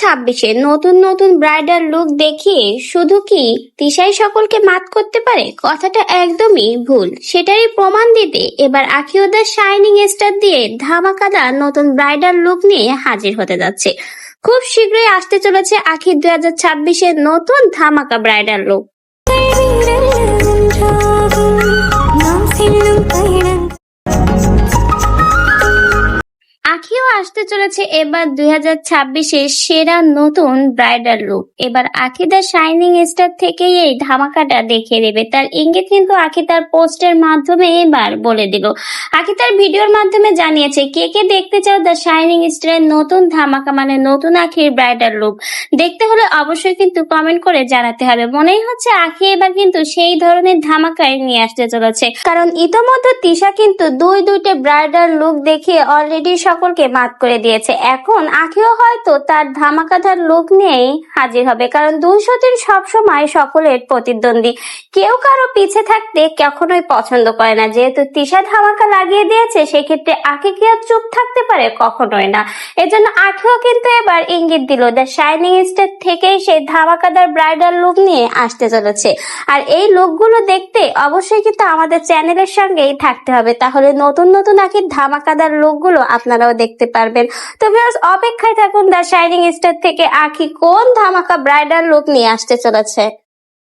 ছাব্বিশে নতুন নতুন ব্রাইডাল লুক দেখিয়ে শুধু কি তিশাই সকলকে মাত করতে পারে? কথাটা একদমই ভুল। সেটারই প্রমাণ দিতে এবার আখিউদার শাইনিং স্টার দিয়ে ধামাকাদার নতুন ব্রাইডাল লুক নিয়ে হাজির হতে যাচ্ছে। খুব শীঘ্রই আসতে চলেছে আখির দুই হাজার ছাব্বিশের নতুন ধামাকা ব্রাইডাল লুক আখিও আসতে চলেছে এবার দুই হাজার ছাব্বিশের সেরা নতুন ব্রাইডাল লুক। এবার আখি দা শাইনিং স্টার থেকেই এই ধামাকাটা দেখিয়ে দেবে। তার ইঙ্গিত কিন্তু আখি তার পোস্টের মাধ্যমে এবার বলে দিল আখি তার ভিডিওর মাধ্যমে জানিয়েছে, কে কে দেখতে চাও দ্য শাইনিং স্টারের নতুন ধামাকা মানে নতুন আখির ব্রাইডাল লুক? দেখতে হলে অবশ্যই কিন্তু কমেন্ট করে জানাতে হবে। মনেই হচ্ছে আখি এবার কিন্তু সেই ধরনের ধামাকায় নিয়ে আসতে চলেছে। কারণ ইতোমধ্যে তিশা কিন্তু দুই দুইটা ব্রাইডাল লুক দেখিয়ে অলরেডি সকলকে মাত করে দিয়েছে। এখন আখিও হয়তো তার ধামাকাধার লুক নিয়েই হাজির হবে, কারণ দুই সতীন সবসময় সকলের প্রতিদ্বন্দ্বী। কেউ কারও পিছে থাকতে কখনোই পছন্দ করে না। যেহেতু তিশা ধামাকা লাগিয়ে দিয়েছে, সেক্ষেত্রে আখি কি আর চুপ থাকতে পারে? কখনোই না। এজন্য আখিও কিন্তু এবার ইঙ্গিত দিল, দ্য শাইনিং স্টার থেকেই সেই ধামাকাদার ব্রাইডাল লুক নিয়ে আসতে চলেছে। আর এই লুকগুলো দেখতে অবশ্যই কিন্তু আমাদের চ্যানেলের সঙ্গেই থাকতে হবে। তাহলে নতুন নতুন আখির ধামাকাদার লুকগুলো আপনারাও দেখতে পারবেন। তো ভিউয়ার্স অপেক্ষায় থাকুন দ্য শাইনিং স্টার থেকে আখি কোন ধামাকা ব্রাইডাল লুক নিয়ে আসতে চলেছে।